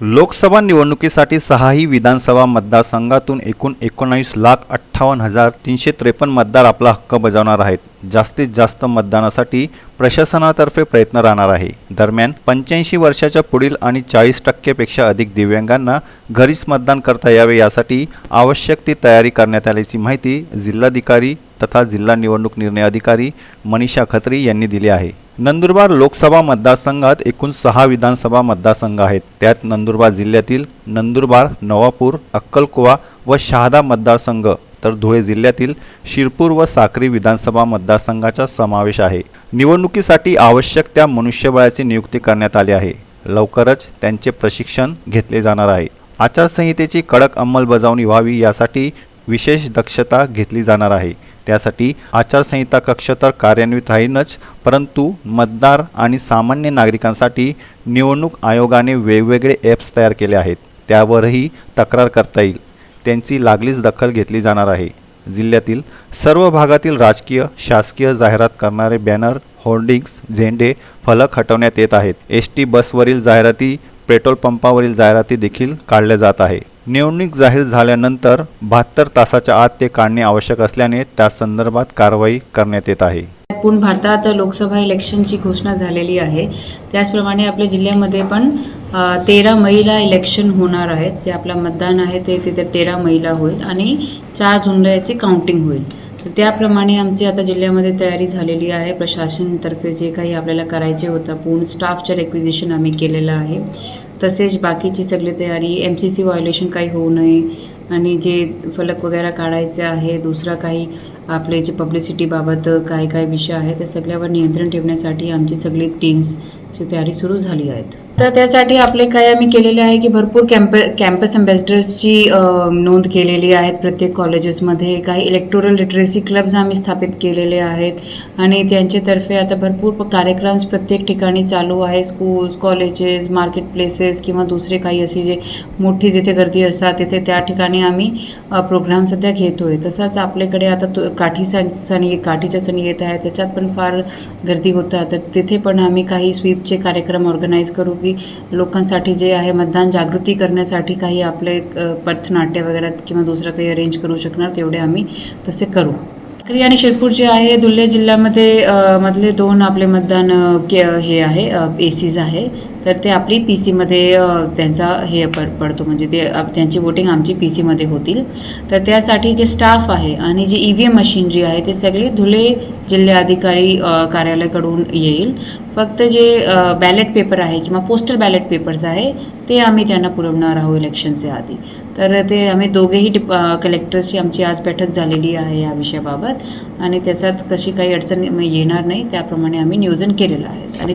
लोकसभा निवडणुकीसाठी सहाही विधानसभा मतदारसंघातून एकूण एकोणावीस लाख अठ्ठावन्न हजार तीनशे त्रेपन्न मतदार आपला हक्क बजावणार आहेत. जास्तीत जास्त मतदानासाठी प्रशासनातर्फे प्रयत्न राहणार आहे. दरम्यान पंच्याऐंशी वर्षाच्या पुढील आणि चाळीस टक्केपेक्षा अधिक दिव्यांगांना घरीच मतदान करता यावे यासाठी आवश्यक ती तयारी करण्यात आल्याची माहिती जिल्हाधिकारी तथा जिल्हा निवडणूक निर्णय अधिकारी मनीषा खत्री यांनी दिली आहे. नंदुरबार लोकसभा मतदारसंघात एकूण सहा विधानसभा मतदारसंघ आहेत. त्यात नंदुरबार जिल्ह्यातील नंदुरबार नवापूर अक्कलकुवा व शहादा मतदारसंघ. तर धुळे जिल्ह्यातील शिरपूर व साक्री विधानसभा मतदारसंघाचा समावेश आहे. निवडणुकीसाठी आवश्यक त्या मनुष्यबळाची नियुक्ती करण्यात आली आहे. लवकरच त्यांचे प्रशिक्षण घेतले जाणार आहे. आचारसंहितेची कडक अंमलबजावणी व्हावी यासाठी विशेष दक्षता घेतली जाणार आहे. त्यासाठी आचारसंहिता कक्ष तर कार्यान्वित आहेनच परंतु मतदार आणि सामान्य नागरिकांसाठी निवडणूक आयोगाने वेगवेगळे ॲप्स तयार केले आहेत. त्यावरही तक्रार करता येईल. त्यांची लागलीच दखल घेतली जाणार आहे. जिल्ह्यातील सर्व भागातील राजकीय शासकीय जाहिरात करणारे बॅनर होर्डिंग्स झेंडे फलक हटवण्यात येत आहेत. एस टी बसवरील जाहिराती पेट्रोल पंपावरील जाहिराती देखील काढल्या जात आहे. निवडणूक जाहीर झाल्यानंतर बहात्तर तासाच्या आत ते काढणे आवश्यक असल्याने त्या संदर्भात कारवाई करण्यात येत आहे. पूर्ण भारतात लोकसभा इलेक्शनची घोषणा झालेली आहे. त्याचप्रमाणे आपल्या जिल्ह्यामध्ये पण तेरा महिला इलेक्शन होणार आहेत. जे आपलं मतदान आहे ते तिथे तेरा महिला होईल आणि चार जूनला याची काउंटिंग होईल. तर त्याप्रमाणे आमची आता जिल्ह्यामध्ये तयारी झालेली आहे. प्रशासनतर्फे जे काही आपल्याला करायचे होतं पूर्ण स्टाफचं रेक्विजिशन आम्ही केलेलं आहे. तसेच बाकीची सगळी तयारी एम सी सी व्हायोलेशन काही होऊ नये. आणि जे फलक वगैरे काढायचे आहे दुसरा काही आपले जे पब्लिसिटीबाबत काय काय विषय आहे त्या सगळ्यावर नियंत्रण ठेवण्यासाठी आमची सगळी टीम्सची तयारी सुरू झाली आहेत. तर त्यासाठी आपले काय आम्ही केलेले आहे की भरपूर कॅम्प कॅम्पस अम्बॅसिडर्सची नोंद केलेली आहेत प्रत्येक कॉलेजेसमध्ये काही इलेक्टोरल लिटरेसी क्लब्स आम्ही स्थापित केलेले आहेत आणि त्यांच्यातर्फे आता भरपूर कार्यक्रम्स प्रत्येक ठिकाणी चालू आहे. स्कूल्स कॉलेजेस मार्केट प्लेसेस किंवा दुसरे काही असे जे मोठी जिथे गर्दी असतात तिथे त्या ठिकाणी आम्ही प्रोग्राम सध्या घेतो आहे तसंच आपल्याकडे आता तो काठी सणी काठीच्या सणी येत आहे त्याच्यात पण फार गर्दी होतात तर तिथे पण आम्ही काही स्वीपचे कार्यक्रम ऑर्गनाईज करू की लोकांसाठी जे आहे मतदान जागृती करण्यासाठी काही आपले पथनाट्य वगैरे किंवा दुसरं काही अरेंज करू शकणार तेवढे आम्ही तसे करू. ठाकरे आणि शिरपूर जे आहे धुळे जिल्ह्यामध्ये मधले दोन आपले मतदान के हे आहे एसीज आहे. तर ते आपली पी सीमध्ये त्यांचा हे पड पडतो. म्हणजे ते त्यांची वोटिंग आमची पी सीमध्ये होतील. तर त्यासाठी जे स्टाफ आहे आणि G E V M machinery आहे ते सगळी धुळे जिल्हाधिकारी कार्यालयाकडून येईल. फक्त जे बॅलेट पेपर आहे किंवा पोस्टल बॅलेट पेपर्स आहे ते आम्ही त्यांना पुरवणार आहोत इलेक्शनच्या आधी. तर ते आम्ही दोघेही डिप कलेक्टर्सची आमची आज बैठक झालेली आहे या विषयाबाबत. आणि त्याच्यात कशी काही अडचण येणार नाही त्याप्रमाणे आम्ही नियोजन केलेलं आहे. आणि